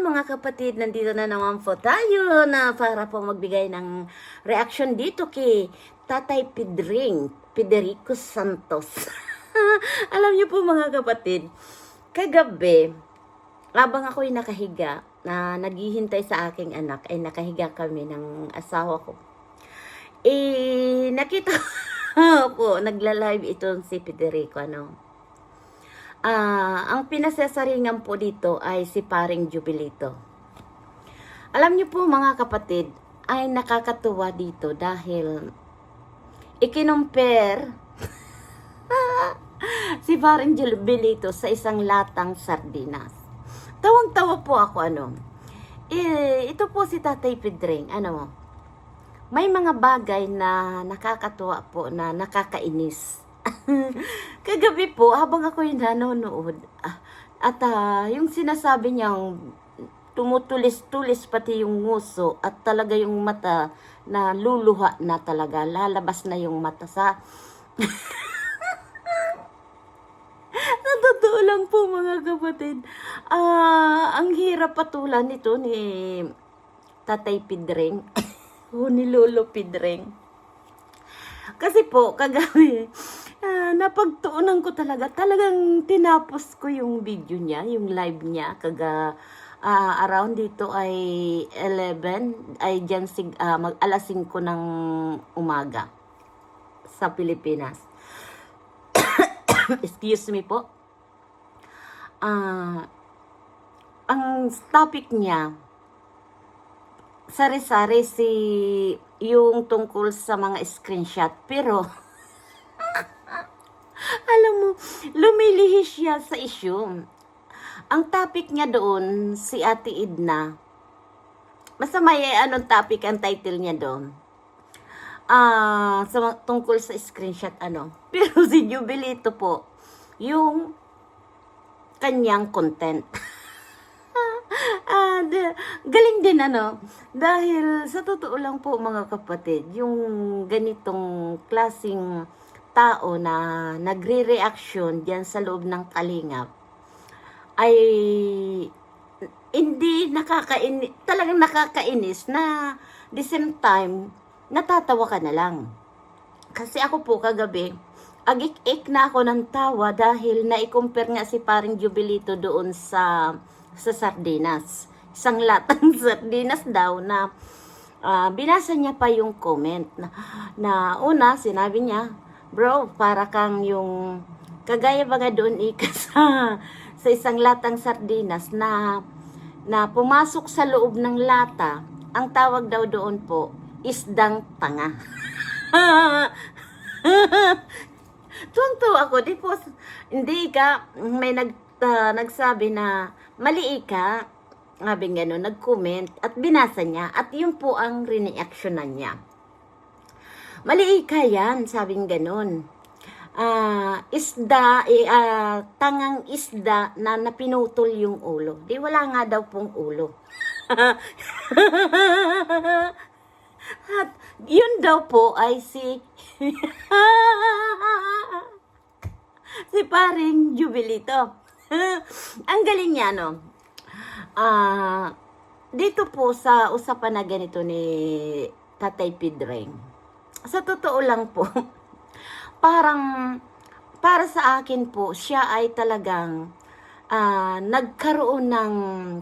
Mga kapatid, nandito na naman po tayo na para po magbigay ng reaction dito kay Tatay Pedring, Federico Santos. Alam niyo po mga kapatid, kagabi, habang ako'y nakahiga, na naghihintay sa aking anak, ay nakahiga kami ng asawa ko. Eh, nakita po, nagla-live ito si Federico, ano. Ah, ang pinasasaringan po dito ay si Paring Jubilito. Alam niyo po mga kapatid, ay nakakatuwa dito dahil ikinumpare si Paring Jubilito sa isang latang sardinas. Tawang-tawa po ako ano. Eh, ito po si Tatay Pedring, ano may mga bagay na nakakatuwa po na nakakainis. Kagabi po, habang ako'y nanonood, ah, at ah, yung sinasabi niyang tumutulis-tulis pati yung nguso at talaga yung mata na luluha na talaga, lalabas na yung mata sa... Totoo lang po mga kapatid, ah, ang hirap patulan nito ni Tatay Pidring o ni Lolo Pidring. Kasi po, kagabi, ah, napagtuunan ko talaga, talagang tinapos ko yung video niya, yung live niya, kaga ah, around dito ay 11, ay dyan sig, ah, mag alas 5 ng umaga sa Pilipinas. Excuse me po. Ah, ang topic niya, sari-sari si yung tungkol sa mga screenshot. Pero, alam mo, lumilihis siya sa issue. Ang topic niya doon, si Ate Idna, basta may anong topic ang title niya doon. Ah, sa mga- tungkol sa screenshot ano. Pero si Jubilito po, yung kanyang content. Ah, galing din ano. Dahil sa totoo lang po mga kapatid, yung ganitong klasing tao na nagre-reaction diyan sa loob ng kalingap ay hindi nakakainis, talagang nakakainis na the same time, natatawa ka na lang. Kasi ako po kagabi, agik-ik na ako ng tawa dahil na-compare nga si paring Jubilito doon sa sa sardinas. Isang latang sardinas daw na ah, binasa niya pa yung comment na, na una sinabi niya, bro, para kang yung kagaya ba nga doon ika sa, sa isang latang sardinas na na pumasok sa loob ng lata, ang tawag daw doon po, isdang tanga. Tuwang-tuwa ako. Di po, hindi ka, may nag, ah, nagsabi na, mali ka, sabi gano'n, nag-comment, at binasa niya, at yun po ang reaksyonan niya. Mali ka yan, sabing gano'n. Ah, isda, eh, ah, tangang isda na napinutol yung ulo. Di wala nga daw pong ulo. At yun daw po ay si si paring Jubilito. Ang galing niya, no? Ah, dito po sa usapan na ganito ni Tatay Pidring. Sa totoo lang po, parang para sa akin po, siya ay talagang ah, nagkaroon ng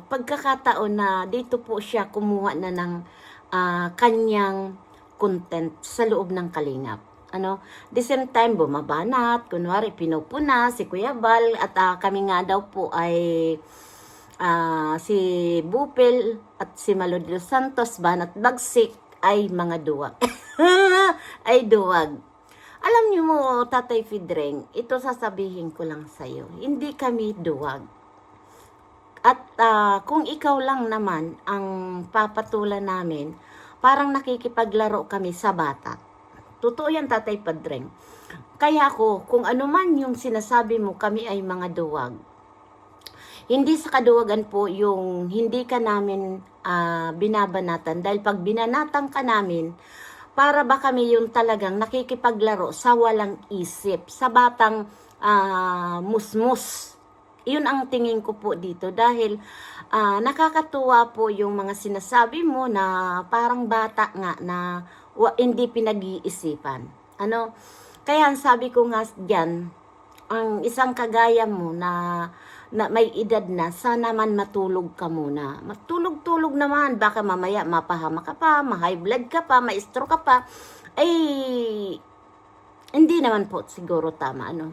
pagkakataon na dito po siya kumuha na ng ah, kanyang content sa loob ng kalingap. Ano, the same time bumaba na at kunwari pinupuna si Kuya Bal at ah, kami nga daw po ay ah, si Bupel at si Malod Santos Banat Bagsik ay mga duwag. ay duwag. Alam niyo mo, Tatay Fidreng, ito sasabihin ko lang sa'yo. Hindi kami duwag. At ah, kung ikaw lang naman ang papatulan namin, parang nakikipaglaro kami sa bata. Totoo yan, Tatay Padreng. Kaya ako, kung ano man yung sinasabi mo, kami ay mga duwag. Hindi sa kaduwagan po yung hindi ka namin ah, binabanatan. Dahil pag binanatan ka namin, para ba kami yung talagang nakikipaglaro sa walang isip, sa batang ah, musmus. Yun ang tingin ko po dito dahil ah, nakakatuwa po yung mga sinasabi mo na parang bata nga na wa, hindi pinag-iisipan. Ano? Kaya ang sabi ko nga diyan, ang isang kagaya mo na na may edad na, sana man matulog ka muna. Matulog-tulog naman, baka mamaya mapahama ka pa, ma-high blood ka pa, ma-stroke ka pa. Ay, hindi naman po siguro tama, ano.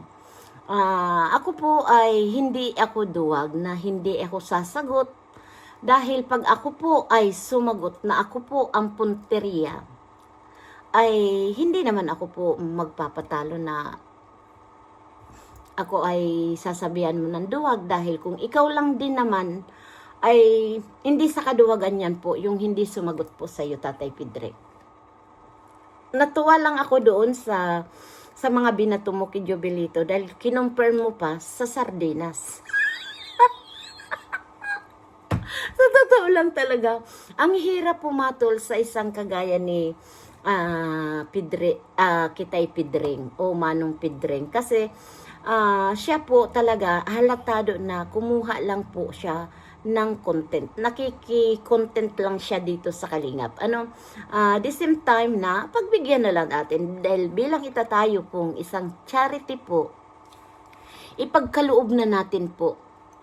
Ah, ako po ay hindi ako duwag na hindi ako sasagot dahil pag ako po ay sumagot na ako po ang punteriya ay hindi naman ako po magpapatalo na ako ay sasabihan mo ng duwag dahil kung ikaw lang din naman ay hindi sa kaduwagan yan po yung hindi sumagot po sa iyo Tatay Pidre. Natuwa lang ako doon sa sa mga binato mo kay Jovelito dahil kinumpirm mo pa sa sardinas. sa totoo lang talaga, ang hirap pumatol sa isang kagaya ni ah Pidre, ah, Kitay Pidring o Manong Pidring kasi ah, siya po talaga halatado na kumuha lang po siya ng content. Nakiki-content lang siya dito sa Kalingap. Ano, ah, the same time na pagbigyan na lang natin dahil bilang ita tayo pong isang charity po, ipagkaloob na natin po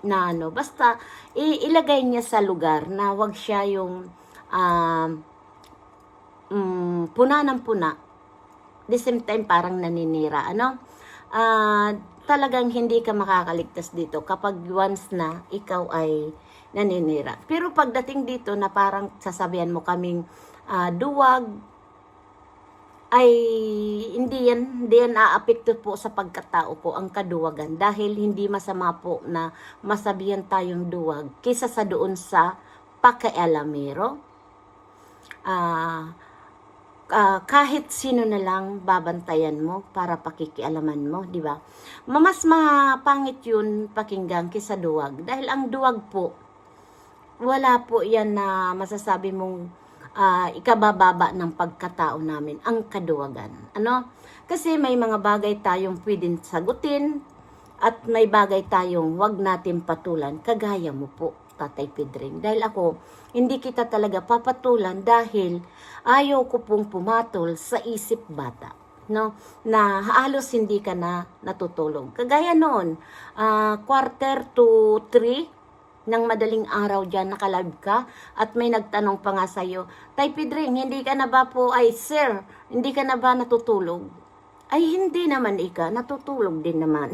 na ano, basta ilagay niya sa lugar na wag siya yung um, mm, puna ng puna. The same time parang naninira, ano? Ah, talagang hindi ka makakaligtas dito kapag once na ikaw ay naninira. Pero pagdating dito na parang sasabihan mo kaming ah, duwag, ay hindi yan, hindi yan aapekto po sa pagkatao ko ang kaduwagan dahil hindi masama po na masabihan tayong duwag kaysa sa doon sa pakialamero. Ah, ah, kahit sino na lang babantayan mo para pakikialaman mo, di ba? Mas mapangit yun pakinggan kaysa duwag dahil ang duwag po wala po yan na masasabi mong ah, ikabababa ng pagkatao namin, ang kaduwagan. Ano? Kasi may mga bagay tayong pwedeng sagutin at may bagay tayong wag natin patulan, kagaya mo po, Tatay Pedring. Dahil ako, hindi kita talaga papatulan dahil ayaw ko pong pumatol sa isip bata. No? Na halos hindi ka na natutulog. Kagaya noon, ah, quarter to three, ng madaling araw dyan, nakalive ka, at may nagtanong pa nga sa'yo, Tay Pedring, hindi ka na ba po, ay sir, hindi ka na ba natutulog? Ay, hindi naman ika, natutulog din naman.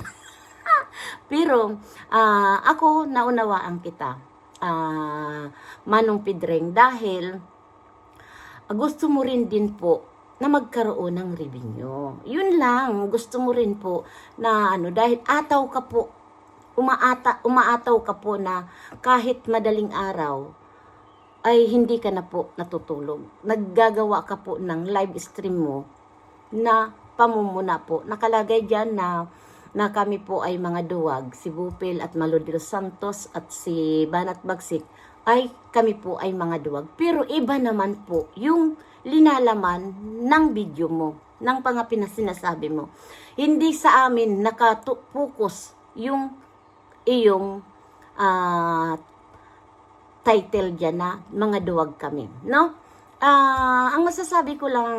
Pero, ah, ako, naunawaan kita, ah, Manong Pedring, dahil ah, gusto mo rin din po na magkaroon ng revenue. Yun lang, gusto mo rin po na ano, dahil ataw ka po umaata, umaataw ka po na kahit madaling araw, ay hindi ka na po natutulog. Naggagawa ka po ng live stream mo na pamumuna po. Nakalagay dyan na, na kami po ay mga duwag, si Bupil at Malodil Santos at si Banat Bagsik, ay kami po ay mga duwag. Pero iba naman po yung linalaman ng video mo, ng pangapinas sinasabi mo. Hindi sa amin nakatupokus yung iyong ah, title dyan na mga duwag kami, no? Ah, ang masasabi ko lang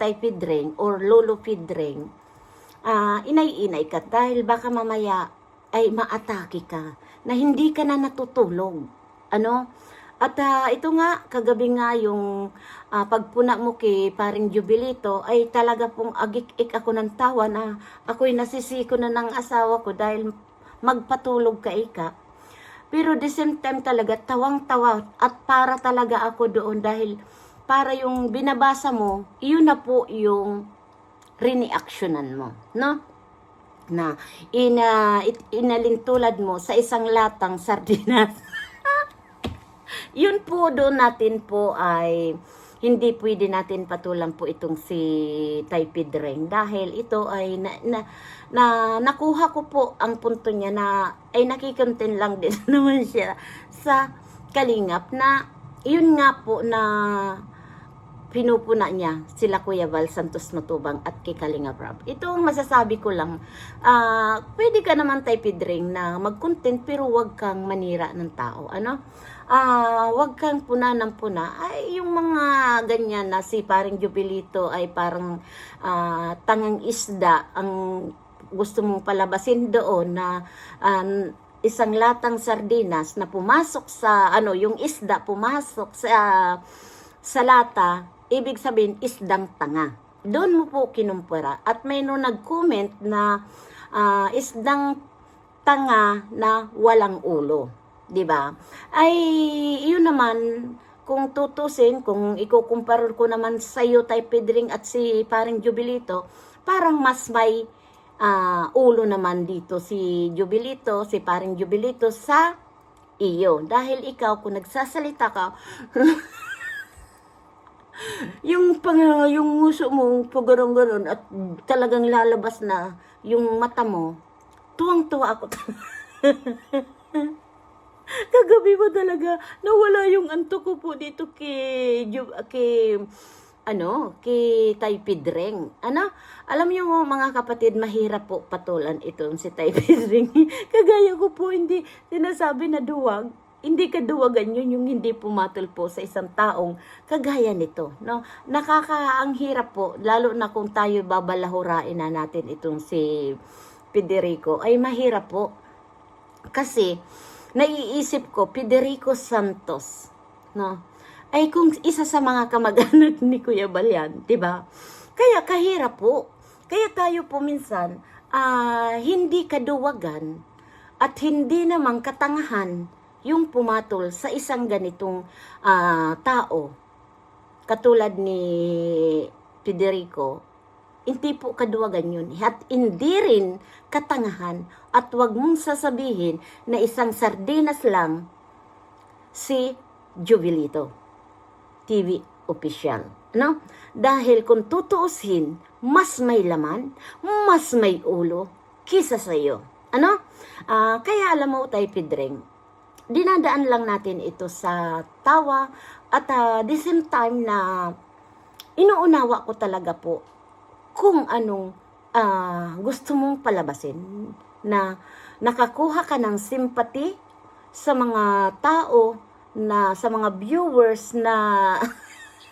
tay Pidring or lolo Pidring, ah, inay-inay ka dahil baka mamaya ay maatake ka na hindi ka na natutulog. Ano? At ah, ito nga, kagabi nga yung ah, pagpuna mo kay paring Jubilito ay talaga pong agik-ik ako ng tawa na ako'y nasisiko na ng asawa ko dahil magpatulog ka ika. Pero the same time talaga, tawang-tawa at para talaga ako doon dahil para yung binabasa mo, iyon na po yung riniaksyonan mo, no? Na ina, it, inalintulad mo sa isang latang sardinas. yun po doon natin po ay hindi pwede natin patulan po itong si Taipid Ring dahil ito ay na, na, na nakuha ko po ang punto niya na ay nakikontent lang din naman siya sa kalingap na yun nga po na pinupuna niya sila Kuya Val Santos Matubang at kay Kalinga Prab. Ito ang masasabi ko lang, ah, pwede ka naman typidring na mag-content pero wag kang manira ng tao. Ano? Ah, wag kang puna ng puna. Ay, yung mga ganyan na si paring Jubilito ay parang ah, tangang isda ang gusto mong palabasin doon na ah, isang latang sardinas na pumasok sa ano yung isda pumasok sa sa lata ibig sabihin isdang tanga. Doon mo po kinumpara at may no nag-comment na ah, isdang tanga na walang ulo. 'di ba? Ay yun naman kung tutusin kung ikukumpara ko naman sa iyo Tay Pedring at si paring Jubilito parang mas may ah, ulo naman dito si Jubilito, si paring Jubilito sa iyo. Dahil ikaw, kung nagsasalita ka, yung pang, yung nguso mo, pagaron-garon at talagang lalabas na yung mata mo, tuwang-tuwa ako. Kagabi mo talaga, nawala yung anto ko po dito kay, kay ano, kay Tay Pidreng. Ano, alam niyo mo mga kapatid, mahirap po patulan itong si Tay Pidreng. Kagaya ko po, hindi sinasabi na duwag. Hindi kaduwagan yun yung hindi pumatol po sa isang taong kagaya nito. No? Nakaka, ang hirap po, lalo na kung tayo babalahurain na natin itong si Federico, ay mahirap po. Kasi, naiisip ko, Federico Santos, no? Ay kung isa sa mga kamag-anak ni Kuya Balyan, 'di ba? Kaya kahirap po. Kaya tayo po minsan ah, hindi kaduwagan at hindi naman katangahan yung pumatol sa isang ganitong ah, tao. Katulad ni Federico, hindi po kaduwagan yun. At hindi rin katangahan at wag mong sasabihin na isang sardinas lang si Jubilito. TV official. No? Dahil kung tutuusin, mas may laman, mas may ulo, kisa sa iyo. Ano? Ah, kaya alam mo, Tay Pidreng, dinadaan lang natin ito sa tawa at ah, the same time na inuunawa ko talaga po kung anong ah, gusto mong palabasin na nakakuha ka ng sympathy sa mga tao na sa mga viewers na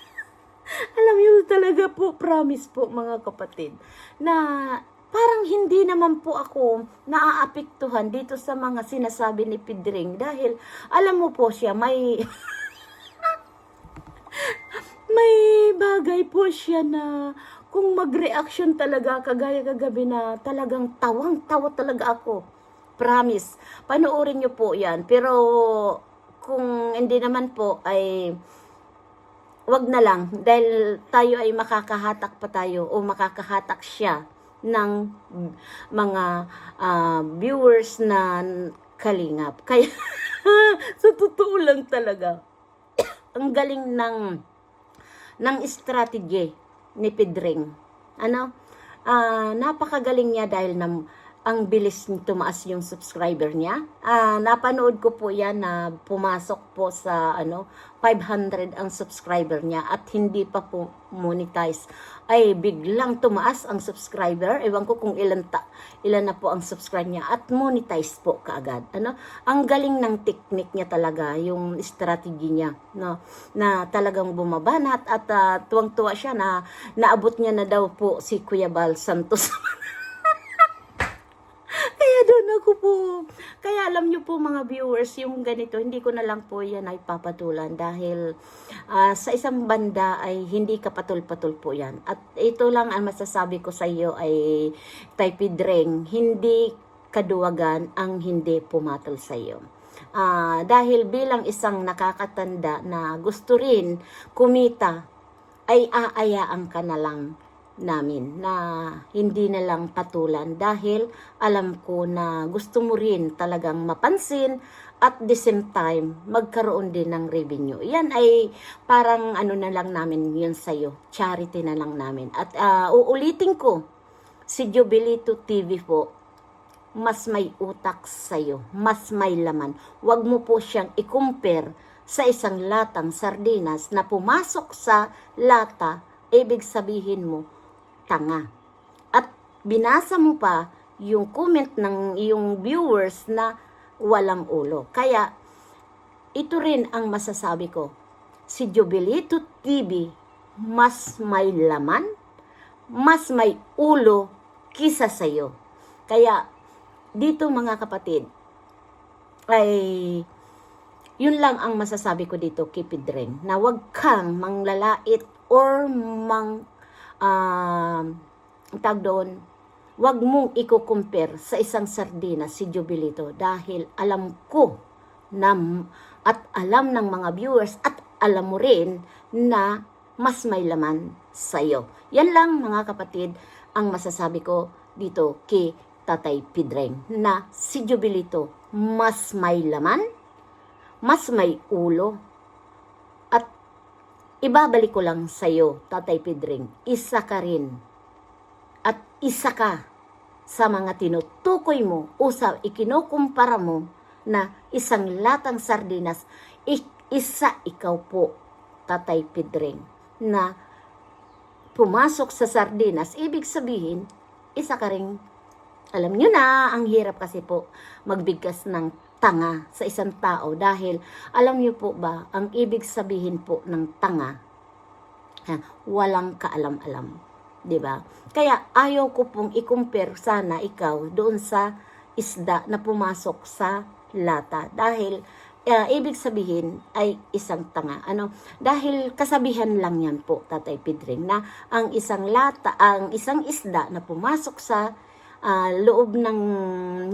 alam niyo talaga po promise po mga kapatid na parang hindi naman po ako naaapektuhan dito sa mga sinasabi ni Pidring dahil alam mo po siya may may bagay po siya na kung mag-reaction talaga kagaya kagabi na talagang tawang-tawa talaga ako. Promise. Panoorin niyo po 'yan. Pero kung hindi naman po ay wag na lang dahil tayo ay makakahatak pa tayo o makakahatak siya ng mga ah, viewers na kalingap. Kaya sa totoo lang talaga ang galing ng ng strategy ni Pedring. Ano? Ah, napakagaling niya dahil nam ang bilis tumaas yung subscriber niya. Ah, napanood ko po 'yan na pumasok po sa ano 500 ang subscriber niya at hindi pa po monetize. Ay biglang tumaas ang subscriber. Ewan ko kung ilan ta, ilan na po ang subscribe niya at monetize po kaagad. Ano? Ang galing ng technique niya talaga, yung strategy niya, no? Na talagang bumabanat at ah, tuwang-tuwa siya na naabot niya na daw po si Kuya Bal Santos. Doon ako po. Kaya alam niyo po mga viewers, yung ganito, hindi ko na lang po yan ay papatulan dahil ah, sa isang banda ay hindi kapatul-patul po yan. At ito lang ang masasabi ko sa iyo ay Taipidreng, hindi kaduwagan ang hindi pumatol sa iyo. Ah, dahil bilang isang nakakatanda na gusto rin kumita, ay aayaan ka na lang namin na hindi na lang patulan dahil alam ko na gusto mo rin talagang mapansin at the same time magkaroon din ng revenue. Yan ay parang ano na lang namin yun sa'yo. Charity na lang namin. At ah, uulitin ko, si Jubilito TV po, mas may utak sa'yo. Mas may laman. Huwag mo po siyang i-compare sa isang latang sardinas na pumasok sa lata, ibig sabihin mo, tanga. At binasa mo pa yung comment ng iyong viewers na walang ulo. Kaya, ito rin ang masasabi ko. Si Jubilito TV, mas may laman, mas may ulo kisa sa'yo. Kaya, dito mga kapatid, ay yun lang ang masasabi ko dito, Kipid Ring, na wag kang manglalait or mang um tag doon, wag mong i-compare sa isang sardinas si Jubilito dahil alam ko na at alam ng mga viewers at alam mo rin na mas may laman sa'yo. Yan lang mga kapatid ang masasabi ko dito kay Tatay Pidreng na si Jubilito mas may laman, mas may ulo, ibabalik ko lang sa'yo, Tatay Pidring, isa ka rin. At isa ka sa mga tinutukoy mo o sa ikinukumpara mo na isang latang sardinas, isa ikaw po, Tatay Pidring, na pumasok sa sardinas, ibig sabihin, isa ka rin alam nyo na, ang hirap kasi po magbigkas ng tanga sa isang tao dahil alam nyo po ba, ang ibig sabihin po ng tanga, ha, walang kaalam-alam. ba? Kaya ayaw ko pong i-compare sana ikaw doon sa isda na pumasok sa lata dahil uh, ibig sabihin ay isang tanga. Ano? Dahil kasabihan lang yan po, Tatay Pidring, na ang isang lata, ang isang isda na pumasok sa ah, loob ng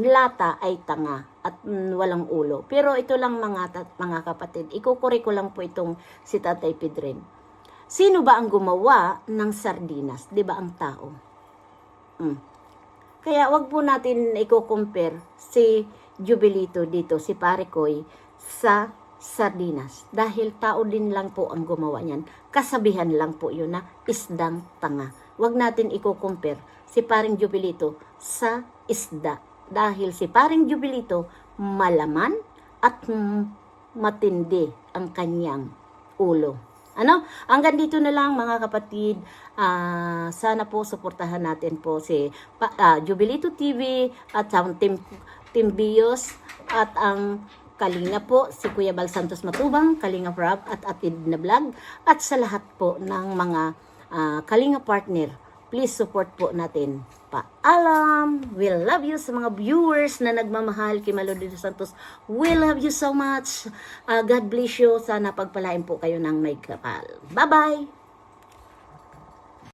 lata ay tanga at mm, walang ulo. Pero ito lang mga mga kapatid, ikukuri ko lang po itong si Tatay Pedrin. Sino ba ang gumawa ng sardinas? 'Di ba ang tao? Mm. Kaya wag po natin i-compare si Jubilito dito, si Parikoy sa sardinas. Dahil tao din lang po ang gumawa niyan. Kasabihan lang po yun na isdang tanga. Wag natin i-compare si paring Jubilito sa isda. Dahil si paring Jubilito malaman at matindi ang kanyang ulo. Ano? Hanggang dito na lang mga kapatid. Ah, sana po suportahan natin po si ah, Jubilito TV at ang Team, Team Bios at ang Kalinga po, si Kuya Bal Santos Matubang, Kalinga Rob at Atid na Vlog at sa lahat po ng mga ah, Kalinga partner please support po natin. Paalam! We love you sa mga viewers na nagmamahal kay Malodi dos Santos. We love you so much. Ah, God bless you. Sana pagpalain po kayo ng may kapal. Bye-bye!